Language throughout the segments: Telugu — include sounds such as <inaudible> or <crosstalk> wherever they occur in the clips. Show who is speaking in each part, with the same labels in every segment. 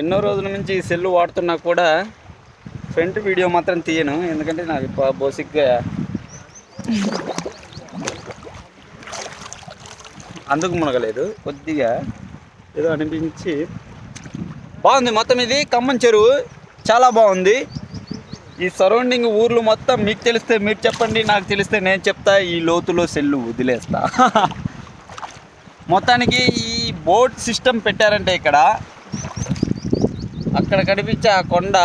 Speaker 1: ఎన్నో రోజుల నుంచి ఈ సెల్ వాడుతున్నా కూడా ఫ్రంట్ వీడియో మాత్రం తీయను. ఎందుకంటే నాకు బోసిక్గా అందుకు మునగలేదు. కొద్దిగా ఏదో అనిపించి బాగుంది మొత్తం ఇది. ఖమ్మం చెరువు. చాలా బాగుంది. ఈ సరౌండింగ్ ఊర్లు మొత్తం మీకు తెలిస్తే మీరు చెప్పండి నాకు తెలిస్తే నేను చెప్తా ఈ లోతులో సెల్లు వదిలేస్తా. <laughs> మొత్తానికి ఈ బోట్ సిస్టమ్ పెట్టారంటే ఇక్కడ అక్కడ కనిపించే ఆ కొండ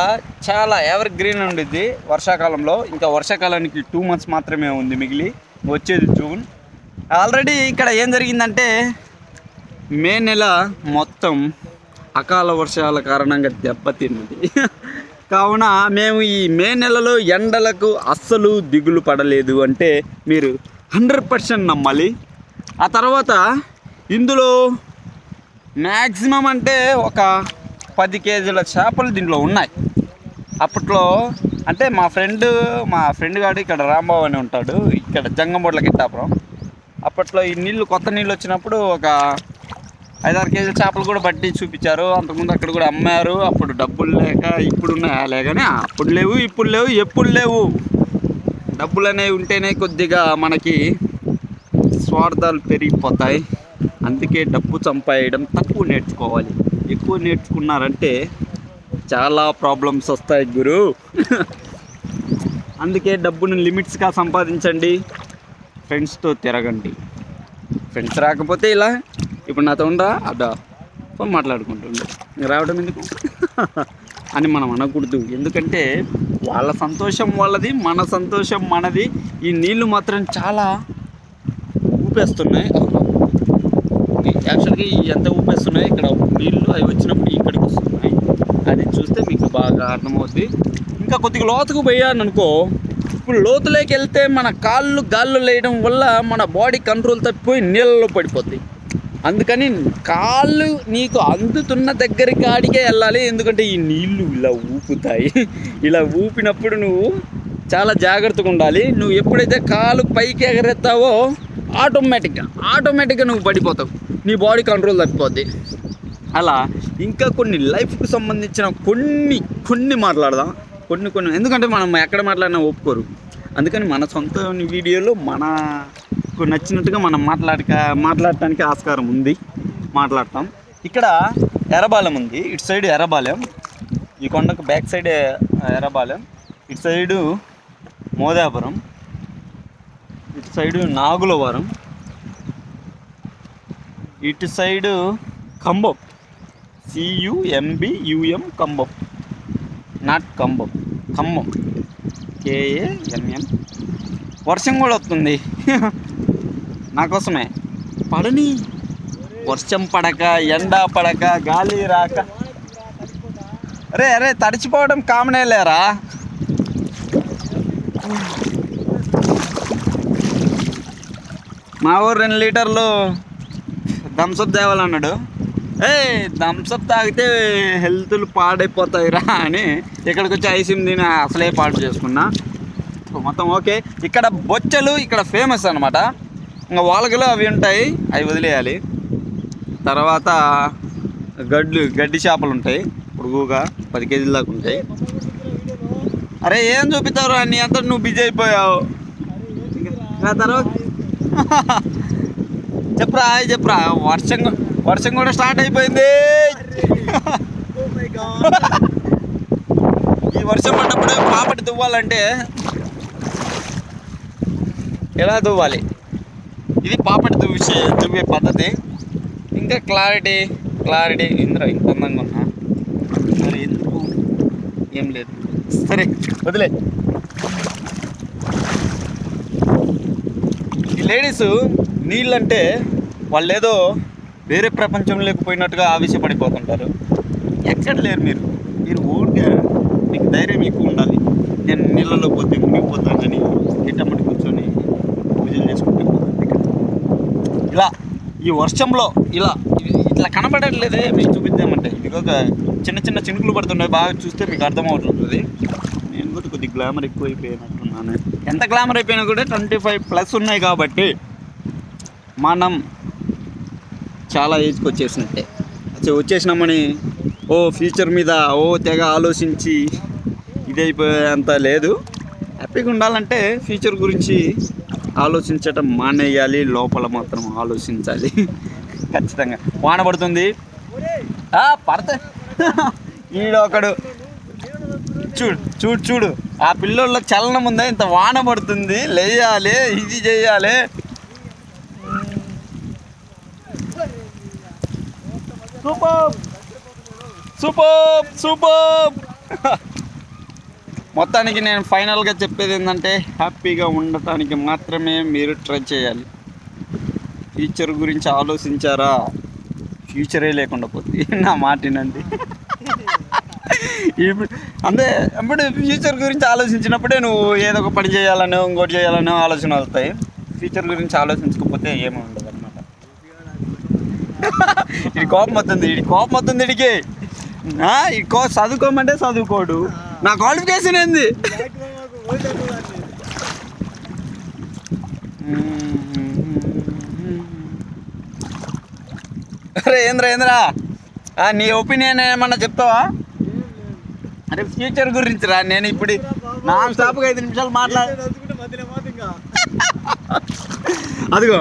Speaker 1: చాలా ఎవర్ గ్రీన్ ఉండిద్ది వర్షాకాలంలో. ఇంకా వర్షాకాలానికి టూ మంత్స్ మాత్రమే ఉంది మిగిలి. వచ్చేది జూన్ ఆల్రెడీ ఇక్కడ ఏం జరిగిందంటే మే నెల మొత్తం అకాల వర్షాల కారణంగా దెబ్బతిన్నది. <laughs> కావున మేము ఈ మే నెలలో ఎండలకు అస్సలు దిగులు పడలేదు అంటే మీరు హండ్రెడ్ పర్సెంట్ నమ్మాలి. ఆ తర్వాత ఇందులో మ్యాక్సిమం అంటే ఒక పది కేజీల చేపలు దీంట్లో ఉన్నాయి. అప్పట్లో అంటే మా ఫ్రెండ్ మా ఫ్రెండ్ గాడు ఇక్కడ రాంబాబు అని ఉంటాడు ఇక్కడ జంగంబోట్ల గిట్టాపురం. అప్పట్లో ఈ నీళ్ళు కొత్త నీళ్ళు వచ్చినప్పుడు ఒక ఐదారు కేజీల చేపలు కూడా బట్టి చూపించారు. అంతకుముందు అక్కడ కూడా అమ్మారు. అప్పుడు డబ్బులు లేక ఇప్పుడు ఉన్నాయా కానీ అప్పుడు లేవు ఇప్పుడు లేవు ఎప్పుడు లేవు. డబ్బులు అనేవి ఉంటేనే కొద్దిగా మనకి స్వార్థాలు పెరిగిపోతాయి. అందుకే డబ్బు సంపాయడం తక్కువ నేర్చుకోవాలి. ఎక్కువ నేర్చుకున్నారంటే చాలా ప్రాబ్లమ్స్ వస్తాయి గురు. అందుకే డబ్బును లిమిట్స్గా సంపాదించండి. ఫ్రెండ్స్తో తిరగండి. ఫ్రెండ్స్ రాకపోతే ఇలా? ఇప్పుడు నాతో ఉందా అడ్డా ఫోన్ మాట్లాడుకుంటుండే. రావడం ఎందుకు? <laughs> అని మనం అనకూడదు. ఎందుకంటే వాళ్ళ సంతోషం వాళ్ళది మన సంతోషం మనది. ఈ నీళ్ళు మాత్రం చాలా ఊపేస్తున్నాయి. యాక్చువల్గా ఎంత ఊపేస్తున్నాయి ఇక్కడ నీళ్ళు అవి వచ్చినప్పుడు ఇక్కడికి వస్తున్నాయి. అది చూస్తే మీకు బాగా అర్థమవుద్ది. ఇంకా కొద్దిగా లోతుకు పోయాననుకో ఇప్పుడు లోతులోకి వెళ్తే మన కాళ్ళు గాళ్ళు లేయడం వల్ల మన బాడీ కంట్రోల్ తప్పిపోయి నీళ్ళలో పడిపోద్ది. అందుకని కాళ్ళు నీకు అందుతున్న దగ్గర కాడికే వెళ్ళాలి. ఎందుకంటే ఈ నీళ్ళు ఇలా ఊపుతాయి. ఇలా ఊపినప్పుడు నువ్వు చాలా జాగ్రత్తగా ఉండాలి. నువ్వు ఎప్పుడైతే కాలు పైకి ఎగరెత్తావో ఆటోమేటిక్గా ఆటోమేటిక్గా నువ్వు పడిపోతావు. నీ బాడీ కంట్రోల్ తప్పిపోద్ది. అలా ఇంకా కొన్ని లైఫ్కి సంబంధించిన కొన్ని కొన్ని మాట్లాడదాం. కొన్ని కొన్ని. ఎందుకంటే మనం ఎక్కడ మాట్లాడినా ఒప్పుకోరు. అందుకని మన సొంత వీడియోలో మనకు నచ్చినట్టుగా మనం మాట్లాడక మాట్లాడటానికి ఆస్కారం ఉంది. మాట్లాడతాం. ఇక్కడ ఎర్రబాలెం ఉంది. ఇటు సైడ్ ఎర్రబాలెం. ఈ కొండకు బ్యాక్ సైడ్ ఎర్రబాలెం. ఇటు సైడు మోదాపురం. ఇటు సైడు నాగులవరం. ఇటు side Cumbum. C U M B U M Cumbum. Not Cumbum. Khammam K A M M వర్షం కూడా వస్తుంది. <laughs> నా కోసమే. పడని. వర్షం పడక ఎండ పడక గాలి రాక. అరే అరే తడిచిపోవడం కామనే లేరా? మా ఊరు రెండు లీటర్లు థమ్స్అప్ తేవాలన్నాడు ఏ థమ్స్అప్ తాగితే హెల్త్లు పాడైపోతాయిరా అని ఇక్కడికి వచ్చి ఐసిమ్ దీని అసలే పాడు చేసుకున్నా. మొత్తం ఓకే. ఇక్కడ బొచ్చలు ఇక్కడ ఫేమస్ అనమాట ఇంకా వాళ్ళకిలో అవి ఉంటాయి అవి వదిలేయాలి. తర్వాత గడ్లు గడ్డి చేపలు ఉంటాయి. పొడుగుగా పది కేజీల దాకా ఉంటాయి. అరే ఏం చూపిస్తారు నీ అంతా నువ్వు బిజీ అయిపోయావు. తర్వాత? <laughs> చెప్పరా చెప్పరా. వర్షం వర్షం కూడా స్టార్ట్ అయిపోయింది. ఈ వర్షం పడ్డప్పుడు పాపటి దువ్వాలంటే ఎలా దువ్వాలి? ఇది పాపటి దువ్వే దువ్వే పద్ధతి. ఇంకా క్లారిటీ క్లారిటీ. ఇంద్ర ఇంత అందంగా ఉన్నా. మరి ఎందుకు? ఏం లేదు. సరే వదిలే. ఈ లేడీస్ నీళ్ళంటే వాళ్ళు ఏదో వేరే ప్రపంచంలోకి పోయినట్టుగా ఆవేశపడిపోతుంటారు. ఎక్కడ లేరు మీరు? మీరు ఊరికే మీకు ధైర్యం ఎక్కువ ఉండాలి. నేను నీళ్ళలో పోతే మునిగిపోతానని గిట్టమ్మటి కూర్చొని పూజలు చేసుకుంటే ఇలా ఈ వర్షంలో ఇలా ఇట్లా కనబడట్లేదే మీకు చూపిద్దామంటే. మీకు ఒక చిన్న చిన్న చినుకులు పడుతున్నాయి. బాగా చూస్తే మీకు అర్థమవుతుంటుంది. నేను కూడా కొద్ది గ్లామర్ ఎక్కువ అయిపోయినట్టున్నాను ఎంత గ్లామర్ అయిపోయినా కూడా ట్వంటీ ఫైవ్ ప్లస్ ఉన్నాయి కాబట్టి మనం చాలా ఏజ్కి వచ్చేసినట్టే. వచ్చేసినామని ఓ ఫ్యూచర్ మీద ఓ తెగ ఆలోచించి ఇదైపోయేంత లేదు. హ్యాపీగా ఉండాలంటే ఫ్యూచర్ గురించి ఆలోచించటం మానేయాలి లోపల మాత్రం ఆలోచించాలి. ఖచ్చితంగా. వాన పడుతుంది. ఆ, పడతా. ఈడొకడు చూడు చూడు చూడు. ఆ పిల్లోళ్ళ చలనం ఉందా? ఇంత వాన పడుతుంది. లేయాలి ఇది చేయాలి. సూపర్ సూపర్ సూపర్ మొత్తానికి నేను ఫైనల్గా చెప్పేది ఏంటంటే హ్యాపీగా ఉండటానికి మాత్రమే మీరు ట్రై చేయాలి. ఫ్యూచర్ గురించి ఆలోచించారా? ఫ్యూచరే లేకుండా పోతుంది. <laughs> నా మాటినండి <laughs> ఇప్పుడు అంటే ఇప్పుడు ఫ్యూచర్ గురించి ఆలోచించినప్పుడే నువ్వు ఏదో ఒక పని చేయాలనో ఇంకోటి చేయాలనో ఆలోచన వస్తాయి. ఫ్యూచర్ గురించి ఆలోచించకపోతే ఏమి ఉండదు <laughs> ఇది కోపం వస్తుంది ఇది కోపం వస్తుంది ఇడికి కో చదువుకోమంటే చదువుకోడు. నా క్వాలిఫికేషన్ ఏంది? <laughs> అరే ఏంద్ర ఏంద్రా? ఆ, నీ ఒపీనియన్ ఏమన్నా చెప్తావా? అరే ఫ్యూచర్ గురించి రా నేను ఇప్పుడు నాన్ స్టాప్గా ఐదు నిమిషాలు మాట్లాడ <laughs> అదిగో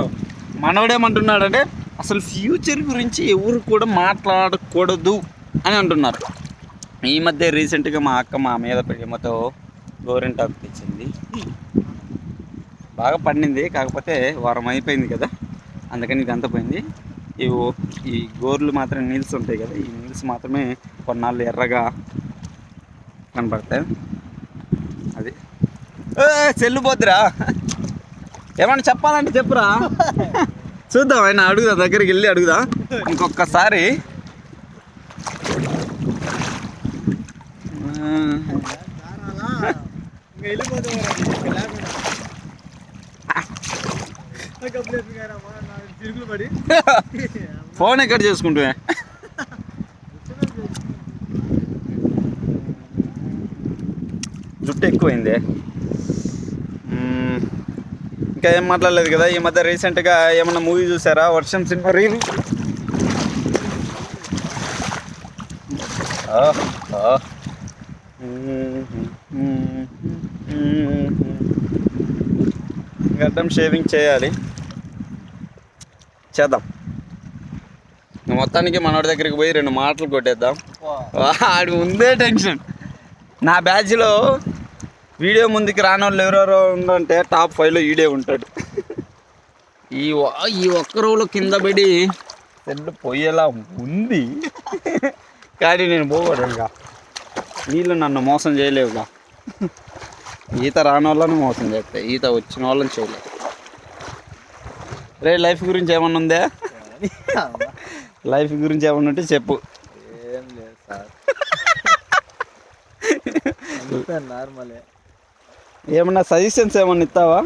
Speaker 1: మనోడేమంటున్నాడంటే అసలు ఫ్యూచర్ గురించి ఎవరు కూడా మాట్లాడకూడదు అని అంటున్నారు. ఈ మధ్య రీసెంట్గా మా అక్క మా మీద ప్రేమతో గోరింటాకు తెచ్చింది. బాగా పండింది కాకపోతే వారం అయిపోయింది కదా. అందుకని ఇదంతా పోయింది. ఇవి ఈ గోర్లు మాత్రం నీల్స్ ఉంటాయి కదా ఈ నీల్స్ మాత్రమే కొన్నాళ్ళు ఎర్రగా కనపడతాయి. అది. చెల్లిపోద్దురా పోద్దురా ఏమన్నా చెప్పాలంటే చెప్పురా. చూద్దాం ఆయన అడుగుదా దగ్గరికి వెళ్ళి అడుగుదా? ఇంకొకసారి
Speaker 2: తిరుగులు పడి
Speaker 1: ఫోన్ ఎక్కడ చేసుకుంటే జుట్టు ఎక్కువైంది. ఇంకా ఏం మాట్లాడలేదు కదా? ఈ మధ్య రీసెంట్గా ఏమన్నా మూవీ చూసారా? వర్షం సినిమా రీల్? గడ్డం షేవింగ్ చేయాలి. చేద్దాం. మొత్తానికి మనోడి దగ్గరికి పోయి రెండు మాటలు కొట్టేద్దాం. వాడు ఉందే టెన్షన్. నా బ్యాచ్లో వీడియో ముందుకు రాని వాళ్ళు ఎవరెవరో ఉండంటే టాప్ ఫైవ్లో ఈడే ఉంటాడు. ఈ ఈ ఒక్క రోజులో కింద పడి సెల్ పోయేలా ఉంది. కానీ నేను పోకూడదు ఇంకా. వీళ్ళు నన్ను మోసం చేయలేవుగా. ఈత రాని వాళ్ళని మోసం చేస్తాయి ఈత వచ్చిన వాళ్ళని చేయలేవు. రే లైఫ్ గురించి ఏమన్నా ఉందా? లైఫ్ గురించి ఏమన్నా ఉంటే చెప్పు.
Speaker 2: ఏం లేదు సార్. <laughs> అంతా నార్మలే.
Speaker 1: ఏమన్నా సజెషన్స్ ఏమన్నా ఇస్తావా?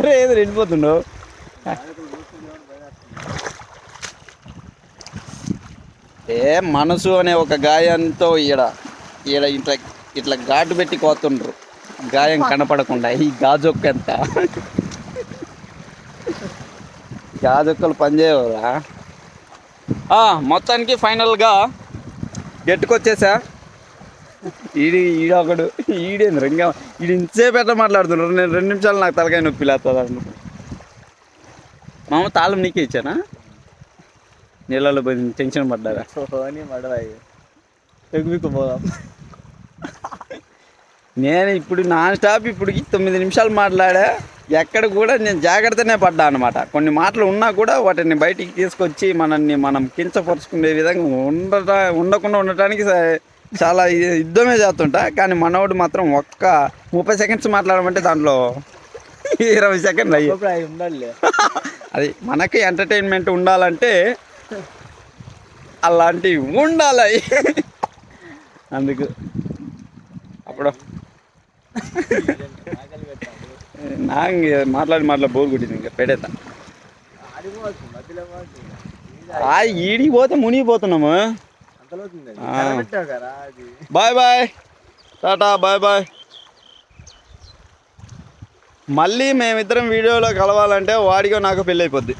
Speaker 1: రే ఏదో వెళ్ళిపోతుండవు ఏ మనసు అనే ఒక గాయంతో ఈడ ఈడ ఇట్లా ఇట్లా ఘాటు పెట్టి కోతుండ్రు. గాయం కనపడకుండా ఈ గాజొక్క ఎంత గాజొక్కలు పనిచేయవురా. ఆ, మొత్తానికి ఫైనల్గా గెట్టుకొచ్చేసా. ఈడి ఈడొకడు ఈడేంద్ర ఇంకా ఈడు ఇంతసేపు ఎట్లా మాట్లాడుతున్నారు నేను రెండు నిమిషాలు నాకు తలకాయ నొప్పి లేస్తుంది అన్న మామ తాళం నీకే ఇచ్చానా? నీళ్ళలో పోయి టెన్షన్ పడ్డారా?
Speaker 2: ఎగుమికు పోదాం.
Speaker 1: నేను ఇప్పుడు నాన్ స్టాప్ ఇప్పుడు తొమ్మిది నిమిషాలు మాట్లాడా ఎక్కడ కూడా నేను జాగ్రత్తనే పడ్డా అనమాట కొన్ని మాటలు ఉన్నా కూడా వాటిని బయటికి తీసుకొచ్చి మనల్ని మనం కించపరుచుకునే విధంగా ఉండట ఉండకుండా ఉండటానికి చాలా యుద్ధమే చేస్తుంటా కానీ మనోడు మాత్రం ఒక్క ముప్పై సెకండ్స్ మాట్లాడమంటే దాంట్లో ఇరవై సెకండ్లు అయ్యి. <laughs> అది మనకి ఎంటర్టైన్మెంట్ ఉండాలంటే అలాంటివి ఉండాలి. <laughs> అందుకు అప్పుడు. <laughs> నాకు మాట్లాడి మాట్లాడి బోర్ కొట్టింది ఇంకా పెడేత ఈడికి పోతే మునిగిపోతున్నాము. Bye bye. Tata bye bye. మళ్ళీ మేమిద్దరం వీడియోలో కలవాలంటే వాడిగా నాకు పెళ్ళి అయిపోద్ది